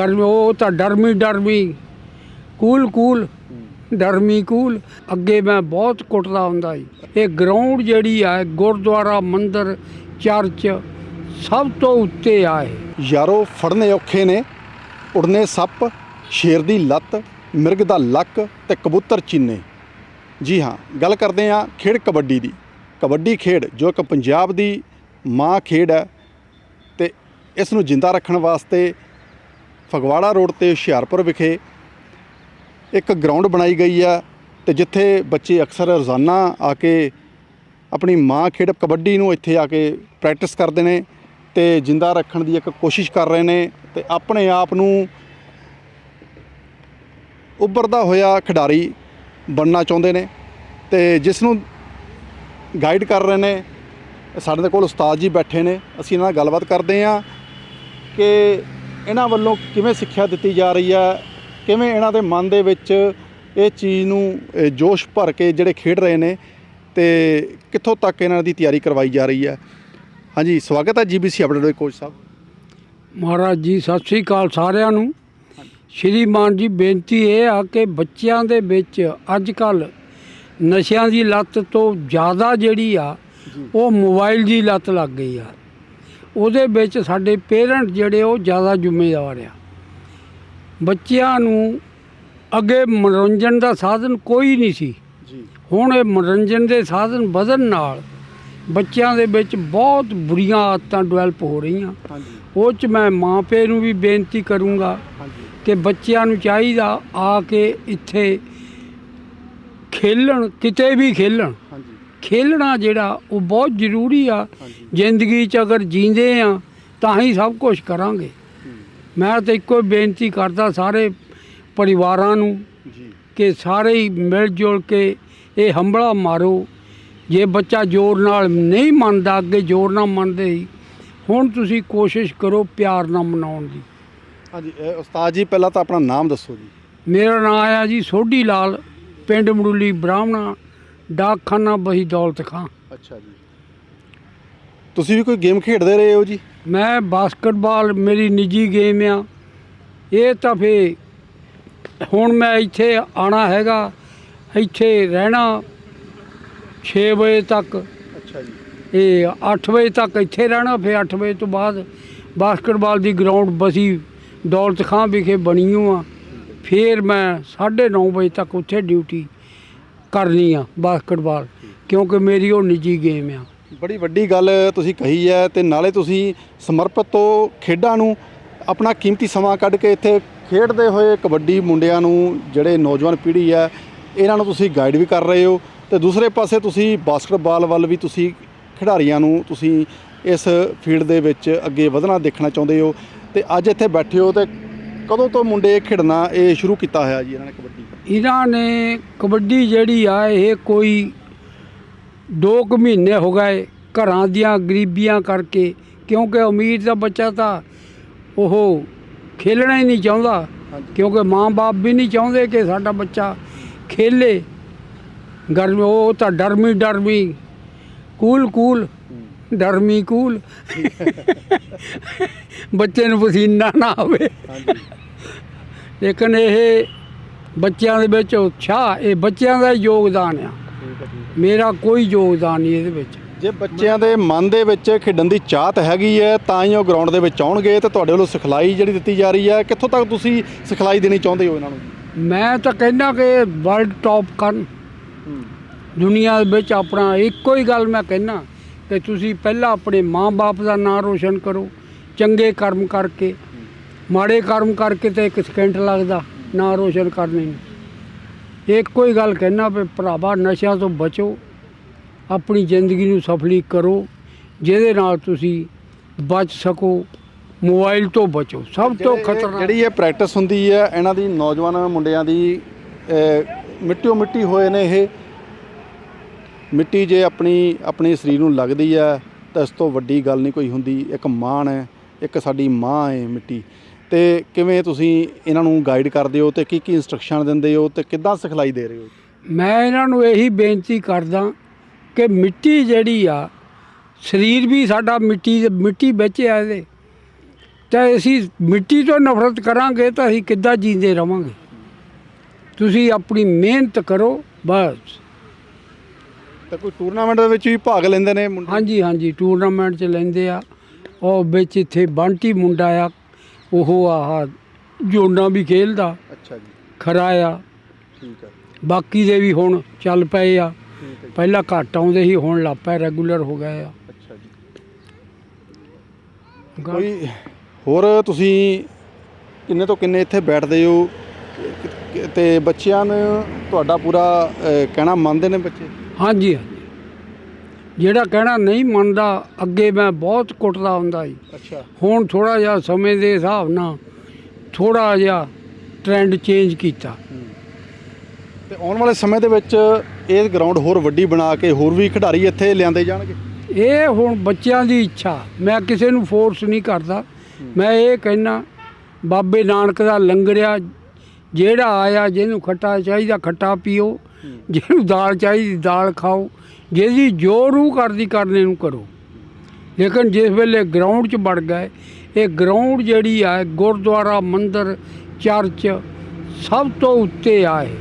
ਗਰਮੀ, ਉਹ ਤਾਂ ਡਰਮੀ ਡਰਮੀ। Cool cool, ਡਰਮੀ, cool. ਅੱਗੇ ਮੈਂ ਬਹੁਤ ਕੁੱਟਦਾ ਹੁੰਦਾ ਸੀ। ਇਹ ਗਰਾਊਂਡ ਜਿਹੜੀ ਆ ਗੁਰਦੁਆਰਾ ਮੰਦਿਰ, ਚਰਚ ਸਭ ਤੋਂ ਉੱਤੇ ਆ ਇਹ। ਯਾਰੋ, ਫੜਨੇ ਔਖੇ ਨੇ। ਉੜਨੇ ਸੱਪ, ਸ਼ੇਰ ਦੀ ਲੱਤ, ਮਿਰਗ ਦਾ ਲੱਕ ਤੇ ਕਬੂਤਰ ਚੀਨੇ। ਜੀ ਹਾਂ, ਗੱਲ ਕਰਦੇ ਹਾਂ ਖੇਡ ਕਬੱਡੀ ਦੀ। ਕਬੱਡੀ ਖੇਡ, ਜੋ ਇੱਕ ਪੰਜਾਬ ਦੀ ਮਾਂ ਖੇਡ ਹੈ, ਤੇ ਇਸ ਨੂੰ ਜਿੰਦਾ ਰੱਖਣ ਵਾਸਤੇ ਫਗਵਾੜਾ ਰੋਡ ਤੇ ਹੁਸ਼ਿਆਰਪੁਰ ਵਿਖੇ ਇੱਕ ਗਰਾਊਂਡ ਬਣਾਈ ਗਈ ਆ ਤੇ ਜਿੱਥੇ ਬੱਚੇ ਅਕਸਰ ਰੋਜ਼ਾਨਾ ਆ ਕੇ ਆਪਣੀ ਮਾਂ ਖੇਡ ਕਬੱਡੀ ਨੂੰ ਇੱਥੇ ਆ ਕੇ ਪ੍ਰੈਕਟਿਸ ਕਰਦੇ ਨੇ ਤੇ ਜਿੰਦਾ ਰੱਖਣ ਦੀ ਇੱਕ ਕੋਸ਼ਿਸ਼ ਕਰ ਰਹੇ ਨੇ ਤੇ ਆਪਣੇ ਆਪ ਨੂੰ ਉੱਭਰਦਾ ਹੋਇਆ ਖਿਡਾਰੀ ਬਣਨਾ ਚਾਹੁੰਦੇ ਨੇ ਤੇ ਜਿਸ ਨੂੰ ਗਾਈਡ ਕਰ ਰਹੇ ਨੇ, ਸਾਡੇ ਕੋਲ ਉਸਤਾਦ ਜੀ ਬੈਠੇ ਨੇ, ਅਸੀਂ ਇਹਨਾਂ ਨਾਲ ਗੱਲਬਾਤ ਕਰਦੇ ਹਾਂ ਕਿ ਇਹਨਾਂ ਵੱਲੋਂ ਕਿਵੇਂ ਸਿੱਖਿਆ ਦਿੱਤੀ ਜਾ ਰਹੀ ਹੈ? ਕਿਵੇਂ ਇਹਨਾਂ ਦੇ ਮਨ ਦੇ ਵਿੱਚ ਇਹ ਚੀਜ਼ ਨੂੰ ਜੋਸ਼ ਭਰ ਕੇ ਜਿਹੜੇ ਖੇਡ ਰਹੇ ਨੇ ਤੇ ਕਿੱਥੋਂ ਤੱਕ ਇਹਨਾਂ ਦੀ ਤਿਆਰੀ ਕਰਵਾਈ ਜਾ ਰਹੀ ਹੈ? ਹਾਂਜੀ ਸਵਾਗਤ ਹੈ ਜੀਬੀਸੀ ਅਪਡੇਟ ਦੇ ਕੋਚ ਸਾਹਿਬ। ਮਹਾਰਾਜ ਜੀ ਸਤਿ ਸ੍ਰੀ ਅਕਾਲ ਸਾਰਿਆਂ ਨੂੰ। ਸ਼੍ਰੀਮਾਨ ਜੀ ਬੇਨਤੀ ਇਹ ਆ ਕਿ ਬੱਚਿਆਂ ਦੇ ਵਿੱਚ ਅੱਜ ਕੱਲ ਨਸ਼ਿਆਂ ਦੀ ਲੱਤ ਤੋਂ ਜ਼ਿਆਦਾ ਜਿਹੜੀ ਆ ਉਹ ਮੋਬਾਈਲ ਦੀ ਲੱਤ ਲੱਗ ਗਈ ਆ। ਉਹਦੇ ਵਿੱਚ ਸਾਡੇ ਪੇਰੈਂਟ ਜਿਹੜੇ ਉਹ ਜ਼ਿਆਦਾ ਜ਼ਿੰਮੇਵਾਰ ਆ। ਬੱਚਿਆਂ ਨੂੰ ਅੱਗੇ ਮਨੋਰੰਜਨ ਦਾ ਸਾਧਨ ਕੋਈ ਨਹੀਂ ਸੀ। ਜੀ। ਹੁਣ ਇਹ ਮਨੋਰੰਜਨ ਦੇ ਸਾਧਨ ਵਧਣ ਨਾਲ ਬੱਚਿਆਂ ਦੇ ਵਿੱਚ ਬਹੁਤ ਬੁਰੀਆਂ ਆਦਤਾਂ ਡਿਵੈਲਪ ਹੋ ਰਹੀਆਂ। ਉਹ ਚ ਮੈਂ ਮਾਂ ਪਿਓ ਨੂੰ ਵੀ ਬੇਨਤੀ ਕਰੂੰਗਾ ਕਿ ਬੱਚਿਆਂ ਨੂੰ ਚਾਹੀਦਾ ਆ ਕੇ ਇੱਥੇ ਖੇਲਣ ਕਿਤੇ ਵੀ ਖੇਲਣ। ਖੇਲਣਾ ਜਿਹੜਾ ਉਹ ਬਹੁਤ ਜ਼ਰੂਰੀ ਆ। ਜ਼ਿੰਦਗੀ 'ਚ ਅਗਰ ਜੀਂਦੇ ਆ ਤਾਂ ਹੀ ਸਭ ਕੁਝ ਕਰਾਂਗੇ। ਹੂੰ, ਮੈਂ ਤਾਂ ਇੱਕੋ ਹੀ ਬੇਨਤੀ ਕਰਦਾ ਸਾਰੇ ਪਰਿਵਾਰਾਂ ਨੂੰ ਕਿ ਸਾਰੇ ਹੀ ਮਿਲ ਜੁਲ ਕੇ ਇਹ ਹੰਬਲਾ ਮਾਰੋ। ਜੇ ਬੱਚਾ ਜ਼ੋਰ ਨਾਲ ਨਹੀਂ ਮੰਨਦਾ ਅੱਗੇ ਜ਼ੋਰ ਨਾਲ ਮੰਨਦੇ ਸੀ ਹੁਣ ਤੁਸੀਂ ਕੋਸ਼ਿਸ਼ ਕਰੋ ਪਿਆਰ ਨਾਲ ਮਨਾਉਣ ਦੀ। ਹਾਂਜੀ ਉਸਤਾਦ ਜੀ ਪਹਿਲਾਂ ਤਾਂ ਆਪਣਾ ਨਾਮ ਦੱਸੋ ਜੀ। ਮੇਰਾ ਨਾਮ ਆ ਜੀ ਸੋਢੀ ਲਾਲ ਪਿੰਡ ਮੜੂਲੀ ਬ੍ਰਾਹਮਣਾ। ਡਾਕਖਾਨਾ ਬਹੀ ਦੌਲਤ ਖਾਂ। ਅੱਛਾ ਜੀ। ਤੁਸੀਂ ਵੀ ਕੋਈ ਗੇਮ ਖੇਡਦੇ ਰਹੇ ਹੋ ਜੀ? ਮੈਂ ਬਾਸਕਟਬਾਲ ਮੇਰੀ ਨਿੱਜੀ ਗੇਮ ਆ। ਇਹ ਤਾਂ ਫੇ ਹੁਣ ਮੈਂ ਇੱਥੇ ਆਣਾ ਹੈਗਾ ਇੱਥੇ ਰਹਿਣਾ 6 ਵਜੇ ਤੱਕ। ਅੱਛਾ ਜੀ। ਇਹ 8 ਵਜੇ ਤੱਕ ਇੱਥੇ ਰਹਿਣਾ ਫਿਰ 8 ਵਜੇ ਤੋਂ ਬਾਅਦ ਬਾਸਕਟਬਾਲ ਦੀ ਗਰਾਊਂਡ ਬਸੀ ਦੌਲਤ ਖਾਂ ਵਿਖੇ ਬਣੀ ਓ ਆ ਫਿਰ ਮੈਂ 9:30 ਵਜੇ ਤੱਕ ਉੱਥੇ ਡਿਊਟੀ ਕਰਨੀ ਆ ਬਾਸਕਟਬਾਲ, ਕਿਉਂਕਿ ਮੇਰੀ ਉਹ ਨਿੱਜੀ ਗੇਮ ਆ। ਬੜੀ ਵੱਡੀ ਗੱਲ ਤੁਸੀਂ ਕਹੀ ਹੈ ਤੇ ਨਾਲੇ ਤੁਸੀਂ ਸਮਰਪਿਤ ਤੋਂ ਖੇਡਾਂ ਨੂੰ ਆਪਣਾ ਕੀਮਤੀ ਸਮਾਂ ਕੱਢ ਕੇ ਇੱਥੇ ਖੇਡਦੇ ਹੋਏ ਕਬੱਡੀ ਮੁੰਡਿਆਂ ਨੂੰ ਜਿਹੜੇ ਨੌਜਵਾਨ ਪੀੜ੍ਹੀ ਹੈ, ਇਹਨਾਂ ਨੂੰ ਤੁਸੀਂ ਗਾਈਡ ਵੀ ਕਰ ਰਹੇ ਹੋ ਤੇ ਦੂਸਰੇ ਪਾਸੇ ਤੁਸੀਂ ਬਾਸਕਟਬਾਲ ਵੱਲ ਵੀ ਤੁਸੀਂ ਖਿਡਾਰੀਆਂ ਨੂੰ ਤੁਸੀਂ ਇਸ ਫੀਲਡ ਦੇ ਵਿੱਚ ਅੱਗੇ ਵਧਣਾ ਦੇਖਣਾ ਚਾਹੁੰਦੇ ਹੋ ਤੇ ਅੱਜ ਇੱਥੇ ਬੈਠੇ ਹੋ ਤੇ ਕਦੋਂ ਤੋਂ ਮੁੰਡੇ ਖੇਡਣਾ ਇਹ ਸ਼ੁਰੂ ਕੀਤਾ ਹੋਇਆ ਜੀ ਇਹਨਾਂ ਨੇ ਕਬੱਡੀ? ਇਹਨਾਂ ਨੇ ਕਬੱਡੀ ਜਿਹੜੀ ਆ ਇਹ ਕੋਈ 2 ਕੁ ਮਹੀਨੇ ਹੋ ਗਏ ਘਰਾਂ ਦੀਆਂ ਗਰੀਬੀਆਂ ਕਰਕੇ ਕਿਉਂਕਿ ਅਮੀਰ ਦਾ ਬੱਚਾ ਤਾਂ ਉਹ ਖੇਲਣਾ ਹੀ ਨਹੀਂ ਚਾਹੁੰਦਾ। ਕਿਉਂਕਿ ਮਾਂ-ਬਾਪ ਵੀ ਨਹੀਂ ਚਾਹੁੰਦੇ ਕਿ ਸਾਡਾ ਬੱਚਾ ਖੇਲੇ। ਗਰਮੀ ਉਹ ਤਾਂ ਡਰਮੀ ਡਰਮੀ। Cool cool. ਡਰਮੀ ਕੂਲ। ਬੱਚੇ ਨੂੰ ਪਸੀਨਾ ਨਾ ਆਵੇ। ਹਾਂਜੀ। ਲੇਕਿਨ ਇਹ ਬੱਚਿਆਂ ਦੇ ਵਿੱਚ ਉਤਸ਼ਾਹ ਇਹ ਬੱਚਿਆਂ ਦਾ ਯੋਗਦਾਨ ਆ। ਮੇਰਾ ਕੋਈ ਯੋਗਦਾਨ ਨਹੀਂ ਇਹਦੇ ਵਿੱਚ। ਜੇ ਬੱਚਿਆਂ ਦੇ ਮਨ ਦੇ ਵਿੱਚ ਖੇਡਣ ਦੀ ਚਾਹਤ ਹੈਗੀ ਹੈ ਤਾਂ ਹੀ ਉਹ ਗਰਾਊਂਡ ਦੇ ਵਿੱਚ ਆਉਣਗੇ ਤੇ ਤੁਹਾਡੇ ਵੱਲੋਂ ਸਿਖਲਾਈ ਜਿਹੜੀ ਦਿੱਤੀ ਜਾ ਰਹੀ ਹੈ ਕਿੱਥੋਂ ਤੱਕ ਤੁਸੀਂ ਸਿਖਲਾਈ ਦੇਣੀ ਚਾਹੁੰਦੇ ਹੋ ਇਹਨਾਂ ਨੂੰ? ਮੈਂ ਤਾਂ ਕਹਿੰਦਾ ਕਿ ਵਰਲਡ ਟੌਪ ਕਰਨ। ਦੁਨੀਆ ਦੇ ਵਿੱਚ ਆਪਣਾ ਇੱਕੋ ਹੀ ਗੱਲ ਮੈਂ ਕਹਿੰਦਾ ਕਿ ਤੁਸੀਂ ਪਹਿਲਾਂ ਆਪਣੇ ਮਾਂ-ਬਾਪ ਦਾ ਨਾਂ ਰੋਸ਼ਨ ਕਰੋ ਚੰਗੇ ਕਰਮ ਕਰਕੇ ਮਾੜੇ ਕਰਮ ਕਰਕੇ ਤੇ ਇੱਕ ਸਕਿੰਟ ਲੱਗਦਾ ਨਾਂ ਰੋਸ਼ਨ ਕਰਨੇ ਨੂੰ। ਇੱਕੋ ਹੀ ਗੱਲ ਕਹਿਣਾ ਵੀ ਭਰਾਵਾ ਨਸ਼ਿਆਂ ਤੋਂ ਬਚੋ ਆਪਣੀ ਜ਼ਿੰਦਗੀ ਨੂੰ ਸਫਲੀ ਕਰੋ ਜਿਹਦੇ ਨਾਲ ਤੁਸੀਂ ਬਚ ਸਕੋ ਮੋਬਾਈਲ ਤੋਂ ਬਚੋ ਸਭ ਤੋਂ ਖਤਰਨਾਕ। ਜਿਹੜੀ ਇਹ ਪ੍ਰੈਕਟਿਸ ਹੁੰਦੀ ਹੈ ਇਹਨਾਂ ਦੀ ਨੌਜਵਾਨ ਮੁੰਡਿਆਂ ਦੀ ਮਿੱਟੀਓ ਮਿੱਟੀ ਹੋਏ ਨੇ ਇਹ। ਮਿੱਟੀ ਜੇ ਆਪਣੀ ਆਪਣੇ ਸਰੀਰ ਨੂੰ ਲੱਗਦੀ ਹੈ ਤਾਂ ਇਸ ਤੋਂ ਵੱਡੀ ਗੱਲ ਨਹੀਂ ਕੋਈ ਹੁੰਦੀ। ਇੱਕ ਮਾਣ ਹੈ ਇੱਕ ਸਾਡੀ ਮਾਂ ਹੈ ਮਿੱਟੀ। ਤੇ ਕਿਵੇਂ ਤੁਸੀਂ ਇਹਨਾਂ ਨੂੰ ਗਾਈਡ ਕਰਦੇ ਹੋ ਤੇ ਕੀ ਕੀ ਇਨਸਟਰਕਸ਼ਨ ਦਿੰਦੇ ਹੋ ਤੇ ਕਿੱਦਾਂ ਸਿਖਲਾਈ ਦੇ ਰਹੇ ਹੋ? ਮੈਂ ਇਹਨਾਂ ਨੂੰ ਇਹੀ ਬੇਨਤੀ ਕਰਦਾ ਕਿ ਮਿੱਟੀ ਜਿਹੜੀ ਆ ਸਰੀਰ ਵੀ ਸਾਡਾ ਮਿੱਟੀ ਮਿੱਟੀ ਵਿੱਚ ਆ ਇਹਦੇ। ਤਾਂ ਅਸੀਂ ਮਿੱਟੀ ਤੋਂ ਨਫ਼ਰਤ ਕਰਾਂਗੇ ਤਾਂ ਅਸੀਂ ਕਿੱਦਾਂ ਜੀਂਦੇ ਰਵਾਂਗੇ? ਤੁਸੀਂ ਆਪਣੀ ਮਿਹਨਤ ਕਰੋ ਬਸ। ਤੇ ਕੋਈ ਟੂਰਨਾਮੈਂਟ ਦੇ ਵਿੱਚ ਵੀ ਭਾਗ ਲੈਂਦੇ ਨੇ ਮੁੰਡੇ? ਹਾਂਜੀ ਹਾਂਜੀ ਟੂਰਨਾਮੈਂਟ 'ਚ ਲੈਂਦੇ ਆ। ਉਹ ਵਿੱਚ ਇੱਥੇ ਬੰਟੀ ਮੁੰਡਾ ਆ ਉਹ ਆਹ ਜੋਨਾ ਵੀ ਖੇਲਦਾ। ਅੱਛਾ ਜੀ। ਖਰਾ ਆ। ਠੀਕ ਹੈ ਬਾਕੀ ਦੇ ਵੀ ਹੁਣ ਚੱਲ ਪਏ ਆ। ਠੀਕ ਹੈ ਪਹਿਲਾਂ ਘੱਟ ਆਉਂਦੇ ਸੀ ਹੁਣ ਲੱਗ ਪਏ ਰੈਗੂਲਰ ਹੋ ਗਏ ਆ। ਅੱਛਾ ਜੀ। ਕੋਈ ਹੋਰ ਤੁਸੀਂ ਕਿੰਨੇ ਤੋਂ ਕਿੰਨੇ ਇੱਥੇ ਬੈਠਦੇ ਹੋ? ਕਿ- ਤੇ ਬੱਚਿਆਂ ਨੂੰ ਤੁਹਾਡਾ ਪੂਰਾ ਕਹਿਣਾ ਮੰਨਦੇ ਨੇ ਬੱਚੇ? ਹਾਂਜੀ ਹਾਂਜੀ। ਜਿਹੜਾ ਕਹਿਣਾ ਨਹੀਂ ਮੰਨਦਾ ਅੱਗੇ ਮੈਂ ਬਹੁਤ ਕੁੱਟਦਾ ਹੁੰਦਾ ਸੀ। ਅੱਛਾ। ਹੁਣ ਥੋੜਾ ਜਿਹਾ ਸਮੇਂ ਦੇ ਹਿਸਾਬ ਨਾਲ ਥੋੜਾ ਜਿਹਾ ਟ੍ਰੈਂਡ ਚੇਂਜ ਕੀਤਾ। ਤੇ ਆਉਣ ਵਾਲੇ ਸਮੇਂ ਦੇ ਵਿੱਚ ਇਹ ਗਰਾਊਂਡ ਹੋਰ ਵੱਡੀ ਬਣਾ ਕੇ ਹੋਰ ਵੀ ਖਿਡਾਰੀ ਇੱਥੇ ਲਿਆਂਦੇ ਜਾਣਗੇ? ਇਹ ਹੁਣ ਬੱਚਿਆਂ ਦੀ ਇੱਛਾ। ਮੈਂ ਕਿਸੇ ਨੂੰ ਫੋਰਸ ਨਹੀਂ ਕਰਦਾ। ਮੈਂ ਇਹ ਕਹਿਣਾ ਬਾਬੇ ਨਾਨਕ ਦਾ ਲੰਗਰਿਆ ਜਿਹੜਾ ਆਇਆ ਜਿਹਨੂੰ ਖੱਟਾ ਚਾਹੀਦਾ ਖੱਟਾ ਪੀਓ। ਜਿਹਨੂੰ ਦਾਲ ਚਾਹੀਦੀ, ਦਾਲ ਖਾਓ। ਜਿਹਦੀ ਜੋ ਰੂਹ ਕਰਦੀ, ਕਰਨੇ ਨੂੰ ਕਰੋ। ਲੇਕਿਨ ਜਿਸ ਵੇਲੇ ਗਰਾਊਂਡ 'ਚ ਵੜ ਗਏ, ਇਹ ਗਰਾਊਂਡ ਜਿਹੜੀ ਆ ਗੁਰਦੁਆਰਾ, ਮੰਦਿਰ, ਚਰਚ ਸਭ ਤੋਂ ਉੱਤੇ ਆਏ।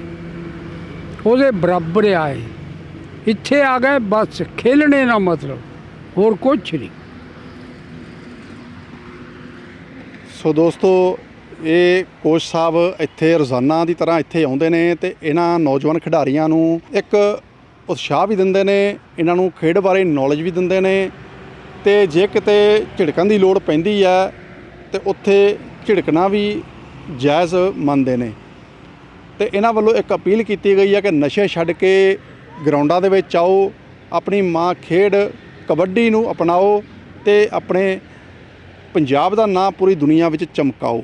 ਉਹਦੇ ਬਰਾਬਰ ਆਏ। ਇੱਥੇ ਆ ਗਏ, ਬਸ ਖੇਲਣੇ ਦਾ ਮਤਲਬ, ਹੋਰ ਕੁਝ ਨਹੀਂ। ਸੋ ਦੋਸਤੋ ਇਹ ਕੋਚ ਸਾਹਿਬ ਇੱਥੇ ਰੋਜ਼ਾਨਾ ਦੀ ਤਰ੍ਹਾਂ ਇੱਥੇ ਆਉਂਦੇ ਨੇ ਤੇ ਇਹਨਾਂ ਨੌਜਵਾਨ ਖਿਡਾਰੀਆਂ ਨੂੰ ਇੱਕ ਉਤਸ਼ਾਹ ਵੀ ਦਿੰਦੇ ਨੇ, ਇਹਨਾਂ ਨੂੰ ਖੇਡ ਬਾਰੇ ਨੌਲੇਜ ਵੀ ਦਿੰਦੇ ਨੇ ਤੇ ਜੇ ਕਿਤੇ ਝਿੜਕਣ ਦੀ ਲੋੜ ਪੈਂਦੀ ਹੈ ਤੇ ਉੱਥੇ ਝਿੜਕਣਾ ਵੀ ਜਾਇਜ਼ ਮੰਨਦੇ ਨੇ। ਤੇ ਇਹਨਾਂ ਵੱਲੋਂ ਇੱਕ ਅਪੀਲ ਕੀਤੀ ਗਈ ਹੈ ਕਿ ਨਸ਼ੇ ਛੱਡ ਕੇ ਗਰਾਊਂਡਾਂ ਦੇ ਵਿੱਚ ਆਓ, ਆਪਣੀ ਮਾਂ ਖੇਡ ਕਬੱਡੀ ਨੂੰ ਅਪਣਾਓ ਤੇ ਆਪਣੇ ਪੰਜਾਬ ਦਾ ਨਾਂ ਪੂਰੀ ਦੁਨੀਆ ਵਿੱਚ ਚਮਕਾਓ।